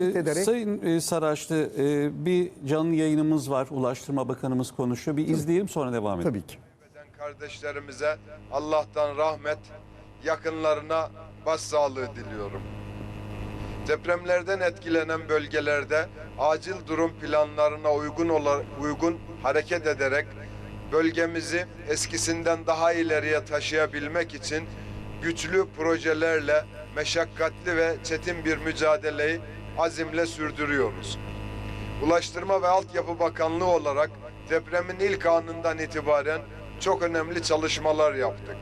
ederek Sayın e, Saraçlı e, bir canlı yayınımız var. Ulaştırma Bakanımız konuşuyor. Bir izleyelim sonra devam edelim. tabii ki. eden kardeşlerimize Allah'tan rahmet, yakınlarına başsağlığı diliyorum. Depremlerden etkilenen bölgelerde acil durum planlarına uygun ola- uygun hareket ederek bölgemizi eskisinden daha ileriye taşıyabilmek için güçlü projelerle meşakkatli ve çetin bir mücadeleyi azimle sürdürüyoruz. Ulaştırma ve Altyapı Bakanlığı olarak depremin ilk anından itibaren çok önemli çalışmalar yaptık.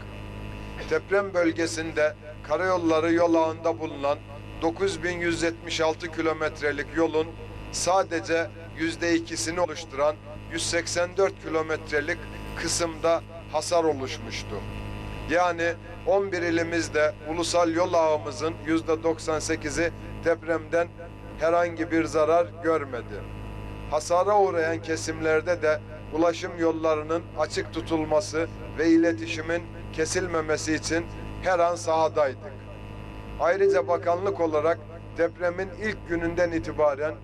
Deprem bölgesinde karayolları yol ağında bulunan 9176 kilometrelik yolun sadece yüzde ikisini oluşturan 184 kilometrelik kısımda hasar oluşmuştu. Yani 11 ilimizde ulusal yol ağımızın yüzde 98'i depremden herhangi bir zarar görmedi. Hasara uğrayan kesimlerde de ulaşım yollarının açık tutulması ve iletişimin kesilmemesi için her an sahadaydık. Ayrıca bakanlık olarak depremin ilk gününden itibaren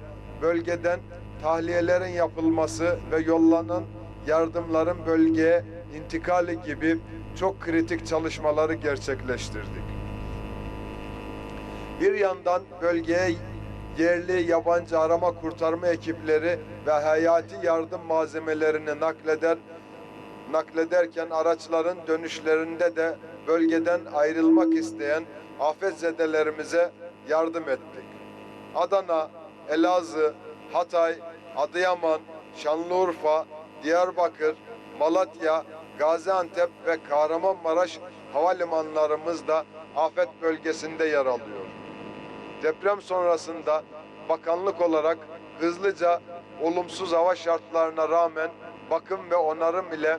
bölgeden tahliyelerin yapılması ve yollanan yardımların bölgeye intikali gibi çok kritik çalışmaları gerçekleştirdik. Bir yandan bölgeye yerli yabancı arama kurtarma ekipleri ve hayati yardım malzemelerini nakleder naklederken araçların dönüşlerinde de bölgeden ayrılmak isteyen afetzedelerimize yardım ettik. Adana, Elazığ, Hatay, Adıyaman, Şanlıurfa, Diyarbakır, Malatya, Gaziantep ve Kahramanmaraş havalimanlarımız da afet bölgesinde yer alıyor. Deprem sonrasında bakanlık olarak hızlıca olumsuz hava şartlarına rağmen bakım ve onarım ile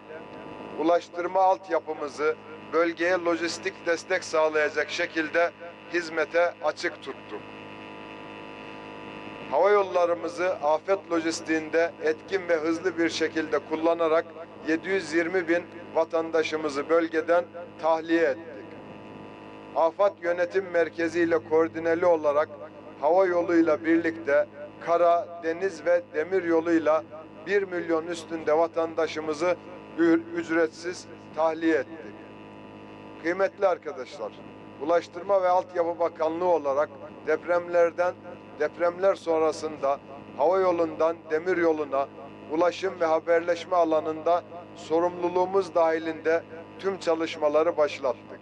ulaştırma altyapımızı bölgeye lojistik destek sağlayacak şekilde hizmete açık tuttuk. Hava yollarımızı afet lojistiğinde etkin ve hızlı bir şekilde kullanarak 720 bin vatandaşımızı bölgeden tahliye ettik. Afat Yönetim Merkezi ile koordineli olarak hava yoluyla birlikte kara, deniz ve demir yoluyla 1 milyon üstünde vatandaşımızı ücretsiz tahliye ettik. Kıymetli arkadaşlar, Ulaştırma ve Altyapı Bakanlığı olarak depremlerden, depremler sonrasında hava yolundan demir yoluna, ulaşım ve haberleşme alanında sorumluluğumuz dahilinde tüm çalışmaları başlattık.